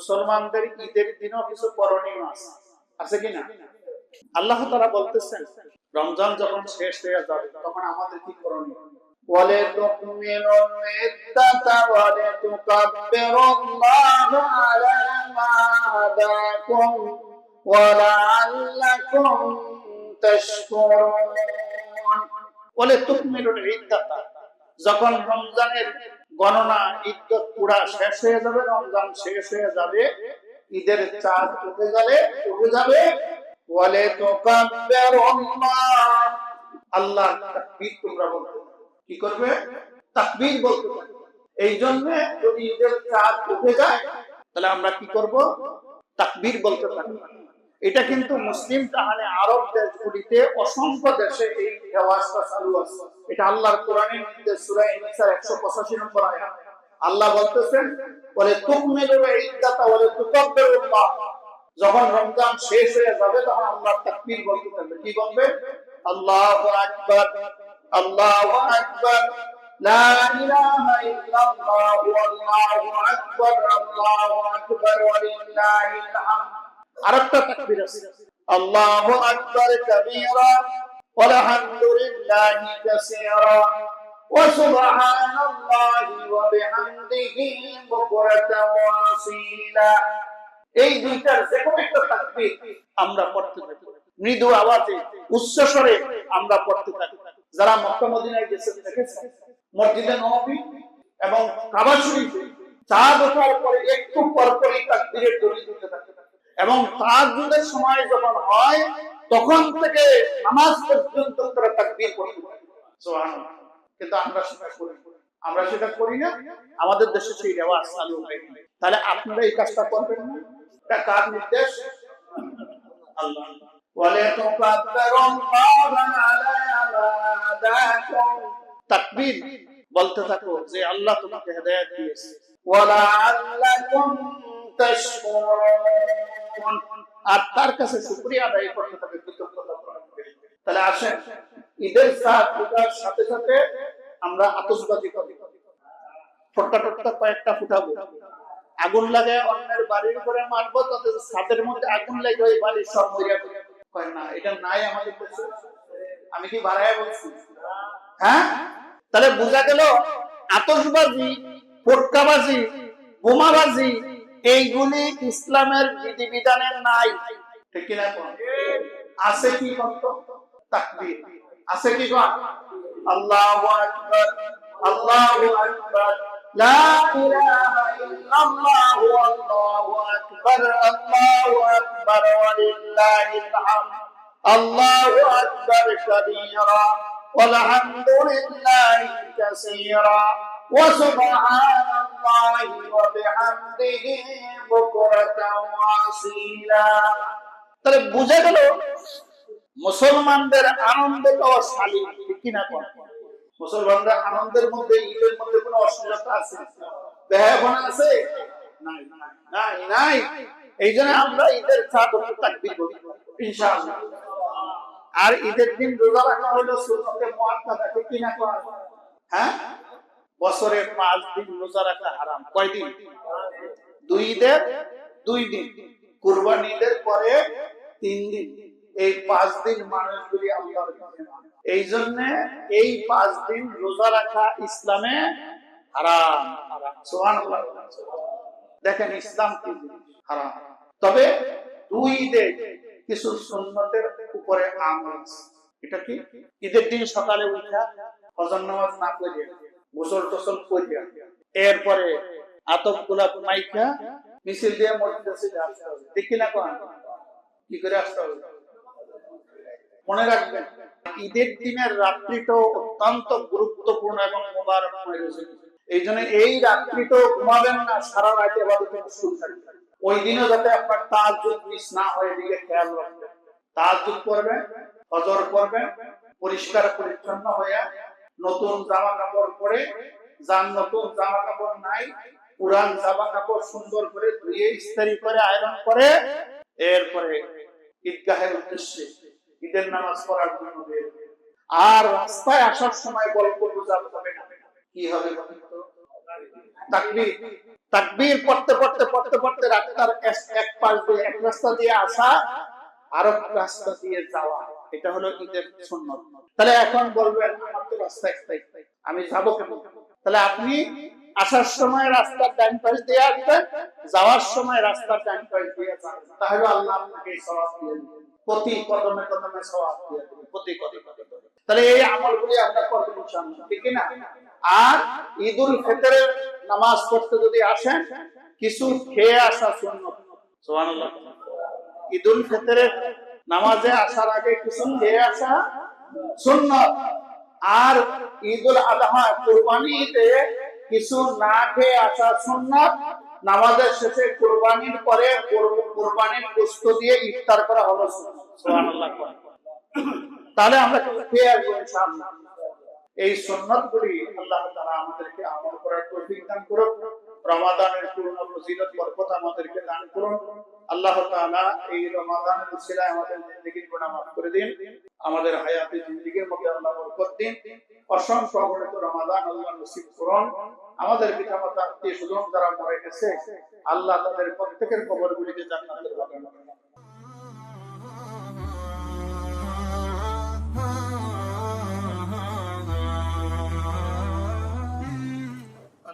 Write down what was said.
মুসলমানদের ঈদের দিনও কিছু করণীয় আছে আছে কিনা আল্লাহ তারা বলতেছেন রমজান যখন শেষ হয়ে যাবে তখন আমাদের কি করণীয় ولتكملوا العدة ولتكبروا الله على ما هداكم ولعلكم تشكرون ولتكملوا العدة যখন রমজানের গণনা ইদ্যত পুরা শেষ হয়ে যাবে, রমজান শেষ হয়ে যাবে, ঈদের চাঁদ উঠে যাবে উঠে যাবে। বলে তো আল্লাহ তাকবীর তোমরা বলতে কি করবে? তাকবীর বলতে। এই জন্য যদি ঈদের চাঁদ উঠে যায়, তাহলে আমরা কি করব? তাকবীর বলতে থাকব এটা কিন্তু মুসলিম তাহলে আরব দেশগুলিতে অসংখ্য দেশে এই রেওয়াজটা চালু আছে। এটা আল্লাহর কোরআনের নির্দেশ সূরা নিসার 185 নম্বর আয়াত। আল্লাহ বলতেছেন, বলে তুকমিলুল ইদ্দাতা ওয়া তুকাব্বিরুল্লাহ যখন রমজান শেষ হয়ে যাবে, তখন আল্লাহ তাকবীর বলতে থাকবে। কি বলবে? আল্লাহু আকবার আল্লাহু আকবার, লা ইলাহা ইল্লাল্লাহ, আল্লাহু আকবার আল্লাহু আকবার ওয়া লিল্লাহিল হামদ। আরেকটা তাকবীর আছে। আল্লাহু আকবার কাবীরা ওয়া আলহামদুলিল্লাহি কাসীরা, ওয়া সুবহানাল্লাহি ওয়া বিহামদিহি বুকরাতান এই দুইটার যে কোনো একটা তাকবীর আমরা পড়তে মৃদু আওয়াজে আমরা পড়তে যারা মক্কা মদিনায় গেছেন দেখেছেন? মসজিদে এবং কাবা শরীফে চা দোকার পরে একটু পরপরই তাকবীরের দলিল দিতে থাকে এবং তার তাহাজুদের সময় যখন হয়, তখন থেকে নামাজ পর্যন্ত তারা তাকবীর করতে সুবহানাল্লাহ। কিন্তু আমরা সেটা করি আমরা সেটা করি না। আমাদের দেশে সেই রেওয়াজ চালু হয় তাহলে আপনারা এই কাজটা করবেন না? এটা কার নির্দেশ? আল্লাহ। বলতে থাকো যে আল্লাহ তোমাকে হেদায়েত দিয়েছে। ওয়ালা আল্লাকুম তাশকুরুন। আর তার কাছে আদায় করতে কৃতজ্ঞতা তাহলে আসেন, ঈদের সাথে সাথে আমরা আতশবাজি করি। কয়েকটা ফুটাবো। আগুন লাগে, অন্যের বাড়ির করে মারবো, তাদের ছাদের মধ্যে আগুন লাগে ওই বাড়ির সব মরিয়া না, এটা নাই আমাদের দেশে আমি কি বাড়ায় বলছি? হ্যাঁ? তাহলে বোঝা গেল আতসবাজি ফটকাবাজি, বোমাবাজি এইগুলি ইসলামের বিধিবিধানের নাই ঠিক কিনা কোন? আছে কি কত তাকবীর আছে কি কোন? আল্লাহু আকবার আল্লাহু আকবার লা ইলাহা ইল্লাল্লাহু আল্লাহু আকবার আল্লাহু আকবার ওয়া লিল্লাহিল হামদ আল্লাহু আকবার কাবীরা والحمد لله كثيرا وسبحان الله وبحمده بكرة وأصيلا তাহলে বুঝে গেল মুসলমানদের আনন্দ পাওয়া শালীন ঠিক কিনা কোন মুসলমানদের আনন্দের মধ্যে ঈদের মধ্যে কোনো অশ্লীলতা আছে বেহায়াপনা আছে নাই নাই নাই এই জন্য আমরা ঈদের চাঁদ তাকবীর করি ইনশাআল্লাহ আর ঈদের দিন রোজা রাখা হলো সুন্নতে মুআক্কাদা ঠিক কিনা কোন হ্যাঁ বছরে পাঁচ দিন রোজা রাখা হারাম। কয়দিন? দুই ঈদের? দুই দিন। কুরবানি ঈদের পরে তিন দিন। এই পাঁচ দিন মানুষগুলি আল্লাহর মানে। এই জন্য এই পাঁচ দিন রোজা রাখা ইসলামে দেখেন ইসলাম কি? হারাম। তবে দুই ঈদে কিছু সুন্নতের উপরে এটা কি? ঈদের দিন সকালে উঠা ফজর নামাজ না করিয়া গোসল টোসল এরপরে মাইকা মিছিল দিয়ে মসজিদে আসতে হবে। ঠিক কিনা কোন? কি করে আসতে হবে? মনে রাখবেন, ঈদের দিনের রাত্রিটাও অত্যন্ত গুরুত্বপূর্ণ এবং এই জন্য এই রাত্রিটাও ঘুমাবেন না, সারা ওই দিনও যাতে আপনার তাহাজ্জুদ মিস না হয় দিকে খেয়াল রাখবেন। তাহাজ্জুদ করবেন ফজর করবেন পরিষ্কার পরিচ্ছন্ন হয়ে নতুন জামা কাপড় পরে, যার নতুন জামা কাপড় নাই, পুরান জামা কাপড় সুন্দর করে ধুয়ে, ইস্তারি করে, আয়রন করে, এরপরে ঈদগাহের উদ্দেশ্যে ঈদের নামাজ পড়ার জন্য বের আর রাস্তায় আসার সময় গল্প বোঝাতে হবে না। কি হবে? তাকবীর। তাকবীর পড়তে পড়তে পড়তে পড়তে রাস্তার এক পাশ দিয়ে এক রাস্তা দিয়ে আসা আর এক রাস্তা দিয়ে যাওয়া। এটা হলো ঈদের সুন্নত। তাহলে এখন বলবেন আমার তো রাস্তা একটাই। আমি যাব কেন তাহলে আপনি আসার সময় রাস্তার ডান পাশ দিয়ে আসবেন যাওয়ার সময় রাস্তার ডান পাশ দিয়ে যাবেন। তাহলে আল্লাহ আপনাকে সওয়াব দিয়ে দিবেন। প্রতি কদমে কদমে সওয়াব দিয়ে দিবেন। প্রতি কদমে কদমে। তাহলে এই আমলগুলি আমরা করব ইনশাআল্লাহ। ঠিক না আর ঈদুল ফিতরের নামাজ পড়তে যদি আসেন কিছু খেয়ে আসা সুন্নত। সুবহানাল্লাহ। ঈদুল ফিতরের নামাজে আসার আগে কিছু খেয়ে আসা সুন্নত। আর ঈদুল আদহা কুরবানিতে কিছু না খেয়ে আসা সুন্নত, নামাজের শেষে কুরবানির পরে কুর- কুরবানির গোশত দিয়ে ইফতার করা হলো তাহলে আমরা খেয়ে আসব এই সুন্নত গুলি আল্লাহ তাআলা আমাদেরকে আমল করার তৌফিক দান করুন রমাদানের পূর্ণ ফজিলত, বরকত আমাদেরকে দান করুন। আল্লাহ তাআলা এই রমাদানের উসিলায় আমাদের জিন্দেগির গুনাহ মাফ করে দিন। আমাদের হায়াতে জিন্দেগির মধ্যে আল্লাহ বরকত দিন। অসংখ্য অগণিত রমাদান আল্লাহ নসিব করুন। আমাদের পিতামাতা, আত্মীয় স্বজন যারা মরে গেছে, আল্লাহ তাদের প্রত্যেকের কবরগুলিকে জান্নাতের বাগান